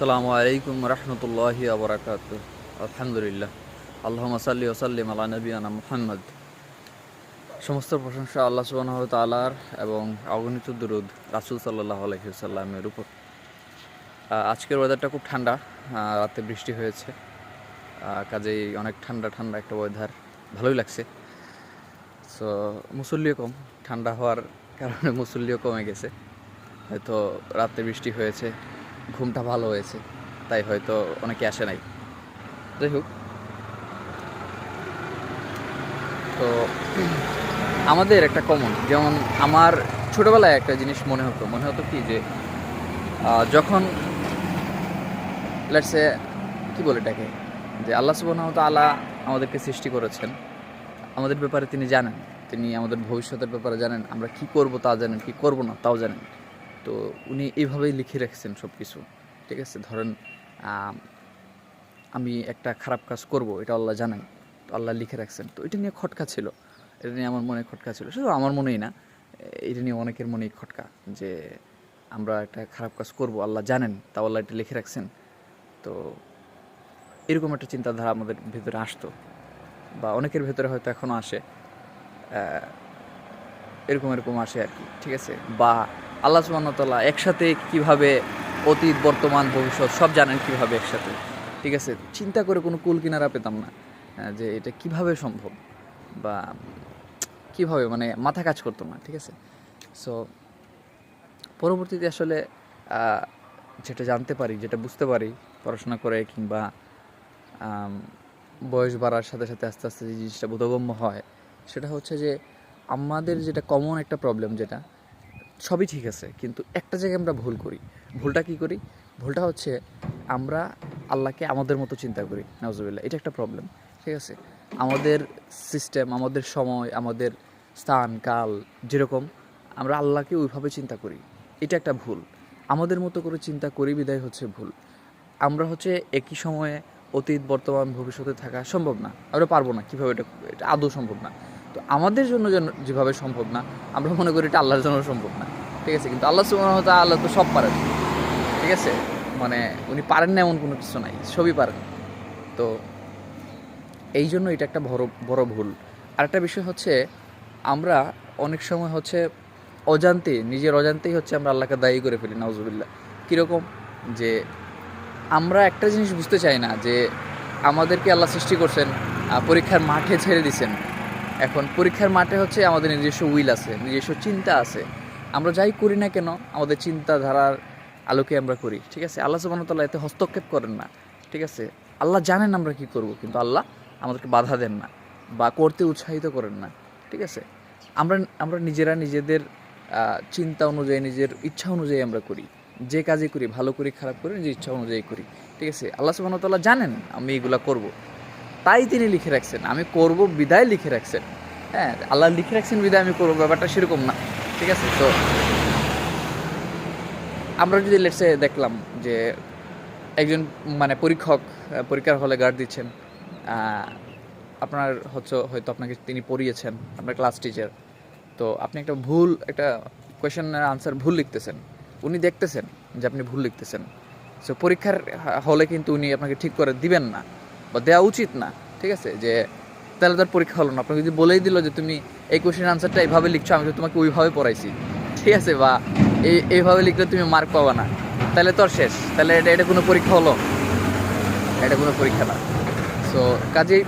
আসসালামু আলাইকুম রহমতুল্লাহি আবরাকাত আলহামদুলিল্লাহ। আল্লাহ সাল্লি ওসাল্লিম আলা নবীনা মুহাম্মদ। সমস্ত প্রশংসা আল্লাহ সুবাহ তালার এবং অগণিত দুরুদ রাসুল সাল্লাহ আলহিসাল্লামের উপর। আজকের ওয়েদারটা খুব ঠান্ডা রাতে বৃষ্টি হয়েছে। কাজেই অনেক ঠান্ডা ঠান্ডা একটা ওয়েদার ভালোই লাগছে। সো, মুসল্লিও কম। ঠান্ডা হওয়ার কারণে মুসল্লিও কমে গেছে। হয়তো রাতে বৃষ্টি হয়েছে। ঘুমটা ভালো হয়েছে, তাই হয়তো অনেকে আসে নাই। যাই হোক। তো আমাদের একটা কমন যেমন আমার ছোটবেলায় একটা জিনিস মনে হতো মনে হতো কি যে যখন লেটসে কি বলে এটাকে? যে আল্লাহ সুবহানাহু তাআলা আমাদেরকে সৃষ্টি করেছেন, আমাদের ব্যাপারে তিনি জানেন, তিনি আমাদের ভবিষ্যতের ব্যাপারে জানেন, আমরা কি করব তা জানেন, কি করব না তাও জানেন। তো উনি এইভাবেই লিখে রাখছেন সব কিছু ঠিক আছে? ধরেন, আমি একটা খারাপ কাজ করব, এটা আল্লাহ জানেন, তো আল্লাহ লিখে রাখছেন। তো এটা নিয়ে খটকা ছিল। এটা নিয়ে আমার মনে খটকা ছিল। শুধু আমার মনেই না, এটা নিয়ে অনেকের মনেই খটকা যে আমরা একটা খারাপ কাজ করব, আল্লাহ জানেন, তাও আল্লাহ এটা লিখে রাখছেন। তো এরকম একটা চিন্তাধারা আমাদের ভেতরে আসতো বা অনেকের ভেতরে হয়তো এখনও আসে। এরকম এরকম আসে আর কি। ঠিক আছে? বা আল্লাহ সুবাহতাল্লাহ একসাথে কীভাবে অতীত, বর্তমান, ভবিষ্যৎ সব জানেন কীভাবে একসাথে, ঠিক আছে? চিন্তা করে কোনো কুল কিনারা পেতাম না যে এটা কীভাবে সম্ভব বা কীভাবে মানে মাথা কাজ করতো না, ঠিক আছে? সো পরবর্তীতে আসলে যেটা জানতে পারি, যেটা বুঝতে পারি, পড়াশোনা করে কিংবা বয়স বাড়ার সাথে সাথে আস্তে আস্তে যে জিনিসটা বোধগম্য হয়, সেটা হচ্ছে যে আমাদের যেটা কমন একটা প্রবলেম যেটা সবই ঠিক আছে, কিন্তু একটা জায়গায় আমরা ভুল করি। ভুলটা কি করি? ভুলটা হচ্ছে আমরা আল্লাহকে আমাদের মতো চিন্তা করি নজরুল্লাহ এটা একটা প্রবলেম ঠিক আছে? আমাদের সিস্টেম আমাদের সময়, আমাদের স্থান, কাল যেরকম, আমরা আল্লাহকে ওইভাবে চিন্তা করি। এটা একটা ভুল। আমাদের মতো করে চিন্তা করি বিদায় হচ্ছে ভুল। আমরা হচ্ছে একই সময়ে অতীত, বর্তমান, ভবিষ্যতে থাকা সম্ভব না। আমরা পারব না কীভাবে এটা এটা আদৌ সম্ভব না। তো আমাদের জন্য যেন যেভাবে সম্ভব না, আমরা মনে করি এটা আল্লাহর জন্য সম্ভব না। ঠিক আছে, কিন্তু আল্লাহ সুবাহ আল্লাহ তো সব পারেন। ঠিক আছে? মানে উনি পারেন না এমন কোনো কিছু নাই, সবই পারেন। তো এই জন্য এটা একটা বড় বড় ভুল। আরেকটা বিষয় হচ্ছে, আমরা অনেক সময় হচ্ছে অজান্তে, নিজের অজান্তেই হচ্ছে আমরা আল্লাহকে দায়ী করে ফেলি, নাউজুবিল্লাহ। কীরকম? যে আমরা একটা জিনিস বুঝতে চাই না, যে আমাদেরকে আল্লাহ সৃষ্টি করছেন পরীক্ষার মাঠে ছেড়ে দিছেন। এখন পরীক্ষার মাঠে হচ্ছে আমাদের নিজস্ব উইল আছে, নিজস্ব চিন্তা আছে। আমরা যাই করি না কেন, আমাদের চিন্তাধারার আলোকে আমরা করি, ঠিক আছে? আল্লাহ সুবাহতাল্লাহ এতে হস্তক্ষেপ করেন না, ঠিক আছে? আল্লাহ জানেন আমরা কি করব, কিন্তু আল্লাহ আমাদেরকে বাধা দেন না বা করতে উৎসাহিত করেন না, ঠিক আছে? আমরা আমরা নিজেরা নিজেদের চিন্তা অনুযায়ী, নিজের ইচ্ছা অনুযায়ী আমরা করি। যে কাজই করি, ভালো করি, খারাপ করি, নিজের ইচ্ছা অনুযায়ী করি, ঠিক আছে? আল্লাহ সুবাহতাল্লাহ জানেন আমি এগুলা করব। তাই তিনি লিখে রাখছেন, আমি করব, বিদায় লিখে রাখছেন। হ্যাঁ আল্লাহ লিখে রাখছেন, বিদায় আমি করব, ব্যাপারটা সেরকম না। ঠিক আছে? তো আমরা যদি লেটসে দেখলাম যে একজন মানে পরীক্ষক পরীক্ষার হলে গার্ড দিচ্ছেন আপনার হচ্ছে, হয়তো আপনাকে তিনি পড়িয়েছেন, আপনার ক্লাস টিচার তো আপনি একটা ভুল, একটা কোয়েশনের আনসার ভুল লিখতেছেন। উনি দেখতেছেন যে আপনি ভুল লিখতেছেন। সো পরীক্ষার হলে কিন্তু উনি আপনাকে ঠিক করে দিবেন না বা দেওয়া উচিত না, ঠিক আছে? যে তাহলে তার পরীক্ষা হলো না। আপনাকে যদি বলেই দিল যে তুমি এই কোয়েশ্চেন আনসারটা এইভাবে লিখছো, আমি তোমাকে ওইভাবে পড়াইছি। ঠিক আছে, বা এই, এইভাবে লিখলে তুমি মার্ক পাবা না। তাহলে তো আর শেষ। তাহলে এটা এটা কোনো পরীক্ষা হলো? এটা কোনো পরীক্ষা না। সো কাজেই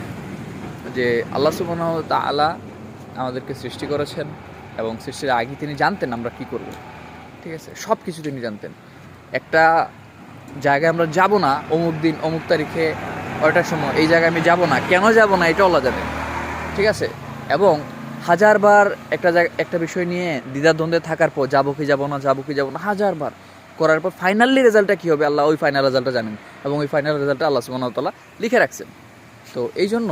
যে আল্লাহ সুবাহ তাআলা আমাদেরকে সৃষ্টি করেছেন এবং সৃষ্টির আগে তিনি জানতেন আমরা কি করব। ঠিক আছে? সব কিছু তিনি জানতেন। একটা জায়গায় আমরা যাব না, অমুক দিন, অমুক তারিখে ওইটার সময়, এই জায়গায় আমি যাব না। কেন যাব না? এটা আল্লাহ যাবে ঠিক আছে? এবং হাজারবার একটা জায়গা, একটা বিষয় নিয়ে দ্বিধাদ্বন্দ্বে থাকার পর, যাব কি যাব না, যাব কি যাব না, হাজারবার করার পর ফাইনালি রেজাল্টটা কী হবে? আল্লাহ ওই ফাইনাল রেজাল্টটা জানেন। এবং ওই ফাইনাল রেজাল্টটা আল্লাহ সুবাহতাল্লাহ লিখে রাখছেন। তো এই জন্য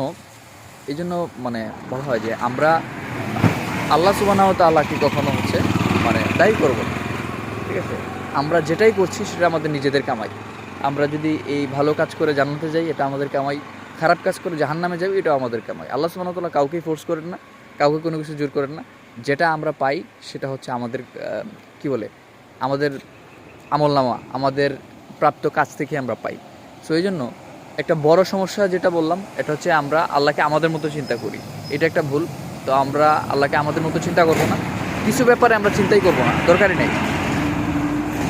এই জন্য মানে বলা হয় যে আমরা আল্লাহ সুবাহ তাল্লাহকে কখনো হচ্ছে মানে দায়ী করব না। ঠিক আছে? আমরা যেটাই করছি সেটা আমাদের নিজেদের কামাই। আমরা যদি এই ভালো কাজ করে জান্নাতে যাই, এটা আমাদের কামাই খারাপ কাজ করে জাহান নামে যাবে, এটাও আমাদের কামাই আল্লাহ সুবাহ তাল্লাহ কাউকেই ফোর্স করেন না, কাউকে কোনো কিছু জোর করেন না। যেটা আমরা পাই, সেটা হচ্ছে আমাদের কি বলে, আমাদের আমলনামা, আমাদের প্রাপ্ত কাজ থেকে আমরা পাই। সো এই জন্য একটা বড় সমস্যা যেটা বললাম, এটা হচ্ছে আমরা আল্লাহকে আমাদের মতো চিন্তা করি। এটা একটা ভুল। তো আমরা আল্লাহকে আমাদের মতো চিন্তা করব না। কিছু ব্যাপারে আমরা চিন্তাই করব না, দরকারই নেই।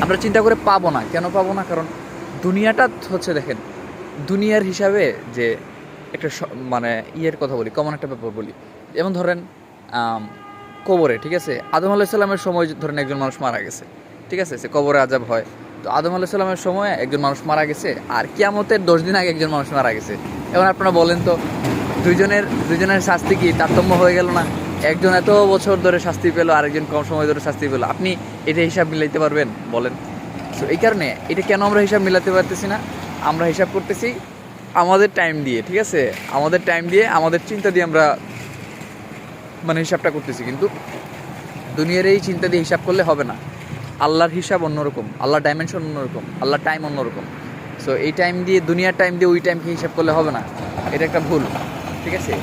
আমরা চিন্তা করে পাবো না। কেন পাবো না? কারণ দুনিয়াটা হচ্ছে দেখেন, দুনিয়ার হিসাবে যে একটা মানে ইয়ের কথা বলি কমন একটা ব্যাপার বলি। যেমন ধরেন কবরে, ঠিক আছে? আদম আলাইসাল্লামের সময় ধরেন একজন মানুষ মারা গেছে, ঠিক আছে? সে কবরে আজাব হয়। তো আদম আলাইসাল্লামের সময় একজন মানুষ মারা গেছে, আর কিয়ামতের দশ দিন আগে একজন মানুষ মারা গেছে। এখন আপনারা বলেন তো, দুইজনের দুইজনের শাস্তি কি তারতম্য হয়ে গেল না? একজন এত বছর ধরে শাস্তি পেল, আরেকজন কম সময় ধরে শাস্তি পেল। আপনি এটা হিসাব মিলাইতে পারবেন? বলেন। তো এই কারণে এটা কেন আমরা হিসাব মিলাতে পারতেছি না? আমরা হিসাব করতেছি আমাদের টাইম দিয়ে, ঠিক আছে? আমাদের টাইম দিয়ে, আমাদের চিন্তা দিয়ে আমরা মানে হিসাবটা করতেছি। কিন্তু দুনিয়ার এই চিন্তা দিয়ে হিসাব করলে হবে না। আল্লাহর হিসাব অন্যরকম, আল্লাহর ডাইমেনশন অন্যরকম, আল্লাহর টাইম অন্যরকম। সো এই টাইম দিয়ে, দুনিয়ার টাইম দিয়ে ওই টাইমকে হিসাব করলে হবে না। এটা একটা ভুল, ঠিক আছে?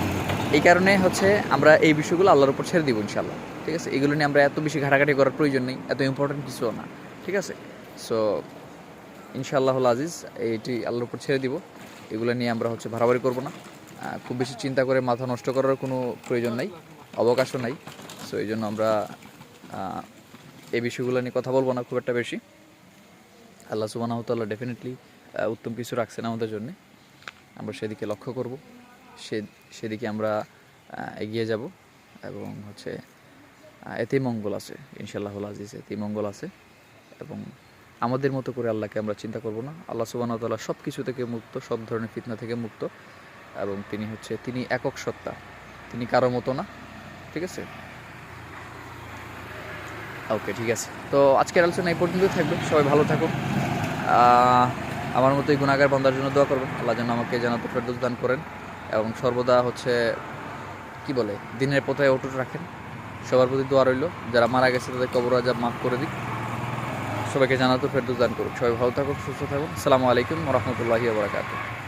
এই কারণে হচ্ছে আমরা এই বিষয়গুলো আল্লাহর উপর ছেড়ে দিব ইনশাল্লাহ ঠিক আছে? এগুলো নিয়ে আমরা এত বেশি ঘাটাঘাটি করার প্রয়োজন নেই, এত ইম্পর্টেন্ট কিছু না, ঠিক আছে? সো ইনশাআল্লাহ আজিজ, এইটি আল্লাহর উপর ছেড়ে দিব। এগুলো নিয়ে আমরা হচ্ছে ভাড়াবাড়ি করব না। খুব বেশি চিন্তা করে মাথা নষ্ট করার কোনো প্রয়োজন নাই, অবকাশও নাই। সো এই জন্য আমরা এই বিষয়গুলো নিয়ে কথা বলব না খুব একটা বেশি। আল্লাহ সুবানাহতাল্লাহ ডেফিনেটলি উত্তম কিছু রাখছেন আমাদের জন্য। আমরা সেদিকে লক্ষ্য করব। সে, সেদিকে আমরা এগিয়ে যাব এবং হচ্ছে এতেই মঙ্গল আছে ইনশাল্লাহ আজিজ এতেই মঙ্গল আছে এবং আমাদের মতো করে আল্লাহকে আমরা চিন্তা করব না। আল্লাহ সুবাহতাল্লাহ সব কিছু থেকে মুক্ত, সব ধরনের ফিতনা থেকে মুক্ত এবং তিনি হচ্ছে, তিনি একক সত্তা। তিনি কারও মতো না। ঠিক আছে? ওকে, ঠিক আছে। তো আজকের আলোচনা এই পর্যন্ত থাকবে। সবাই ভালো থাকুন। আমার মতো এই গুণাগার বন্দার জন্য দোয়া করবেন। আল্লাহ যেন আমাকে জানাতে ফেরদৌস দান করেন এবং সর্বদা হচ্ছে, কি বলে, দিনের পথে অটুট রাখেন। সবার প্রতি দোয়া রইল। যারা মারা গেছে তাদের কবর আজাব মাফ করে দিক। সবাইকে জানাতে ফেরদৌস দান করুক। সবাই ভালো থাকুক সুস্থ থাকুক। আসসালামু আলাইকুম রহমতুল্লাহি বারাকাতুহ।